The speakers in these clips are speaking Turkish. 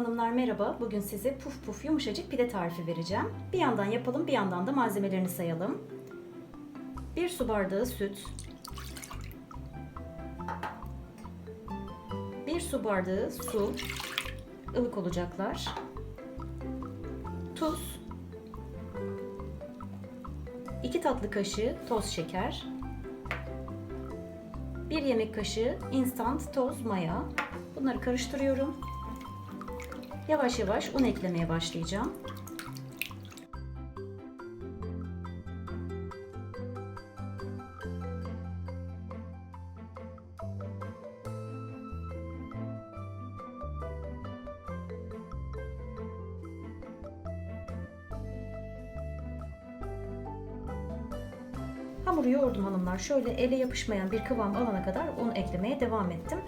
Hanımlar merhaba. Bugün size puf puf yumuşacık pide tarifi vereceğim. Bir yandan yapalım, bir yandan da malzemelerini sayalım. 1 su bardağı süt. 1 su bardağı su. ılık olacaklar. Tuz. 2 tatlı kaşığı toz şeker. 1 yemek kaşığı instant toz maya. Bunları karıştırıyorum. Yavaş yavaş un eklemeye başlayacağım. Hamuru yoğurdum hanımlar. Şöyle ele yapışmayan bir kıvam alana kadar un eklemeye devam ettim.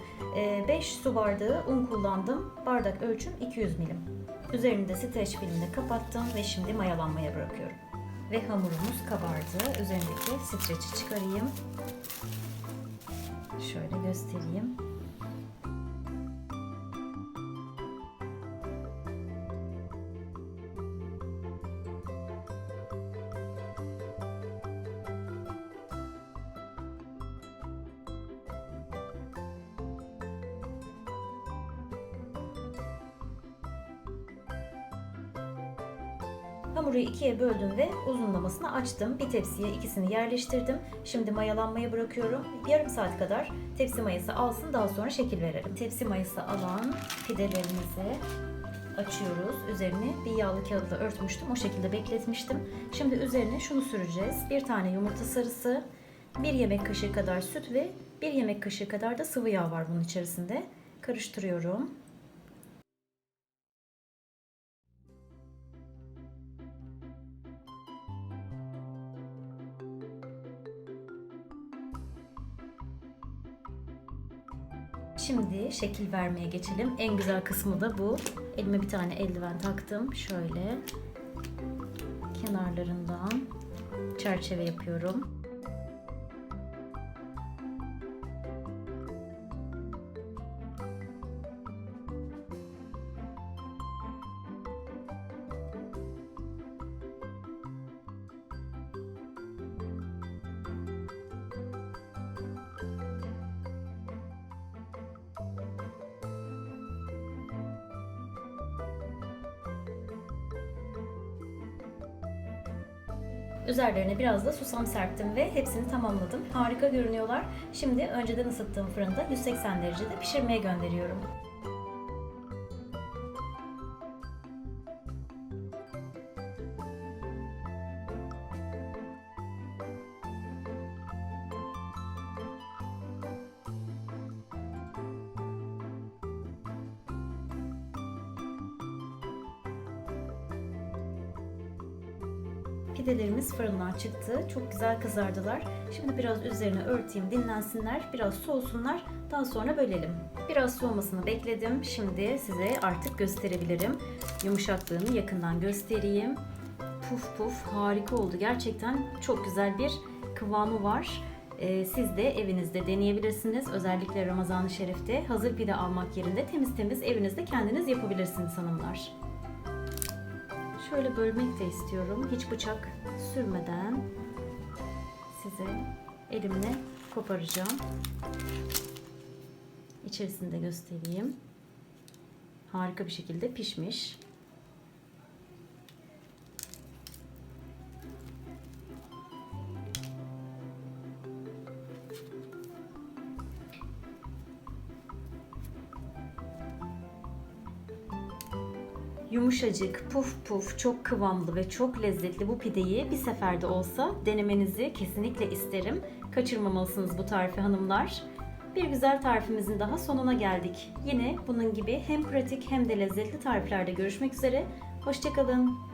5 su bardağı un kullandım. Bardak ölçüm 200 milim. Üzerini de streç filmle kapattım ve şimdi mayalanmaya bırakıyorum. Ve hamurumuz kabardı. Üzerindeki streçi çıkarayım. Şöyle göstereyim. Hamuru ikiye böldüm ve uzunlamasını açtım. Bir tepsiye ikisini yerleştirdim. Şimdi mayalanmaya bırakıyorum. Yarım saat kadar tepsi mayası alsın daha sonra şekil verelim. Tepsi mayası alan pidelerimizi açıyoruz. Üzerini bir yağlı kağıtla örtmüştüm. O şekilde bekletmiştim. Şimdi üzerine şunu süreceğiz. Bir tane yumurta sarısı, bir yemek kaşığı kadar süt ve bir yemek kaşığı kadar da sıvı yağ var bunun içerisinde. Karıştırıyorum. Şimdi şekil vermeye geçelim. En güzel kısmı da bu. Elime bir tane eldiven taktım. Şöyle kenarlarından çerçeve yapıyorum. Üzerlerine biraz da susam serptim ve hepsini tamamladım. Harika görünüyorlar. Şimdi önceden ısıttığım fırında 180 derecede pişirmeye gönderiyorum. Pidelerimiz fırından çıktı. Çok güzel kızardılar. Şimdi biraz üzerine örteyim, dinlensinler. Biraz soğusunlar. Daha sonra bölelim. Biraz soğumasını bekledim. Şimdi size artık gösterebilirim. Yumuşaklığını yakından göstereyim. Puf puf harika oldu. Gerçekten çok güzel bir kıvamı var. Ee, siz de evinizde deneyebilirsiniz. Özellikle Ramazan-ı Şerif'te hazır pide almak yerine temiz temiz evinizde kendiniz yapabilirsiniz hanımlar. Şöyle bölmek de istiyorum. Hiç bıçak sürmeden size elimle koparacağım. İçerisini de göstereyim. Harika bir şekilde pişmiş. Yumuşacık, puf puf, çok kıvamlı ve çok lezzetli bu pideyi bir seferde olsa denemenizi kesinlikle isterim. Kaçırmamalısınız bu tarifi hanımlar. Bir güzel tarifimizin daha sonuna geldik. Yine bunun gibi hem pratik hem de lezzetli tariflerde görüşmek üzere. Hoşçakalın.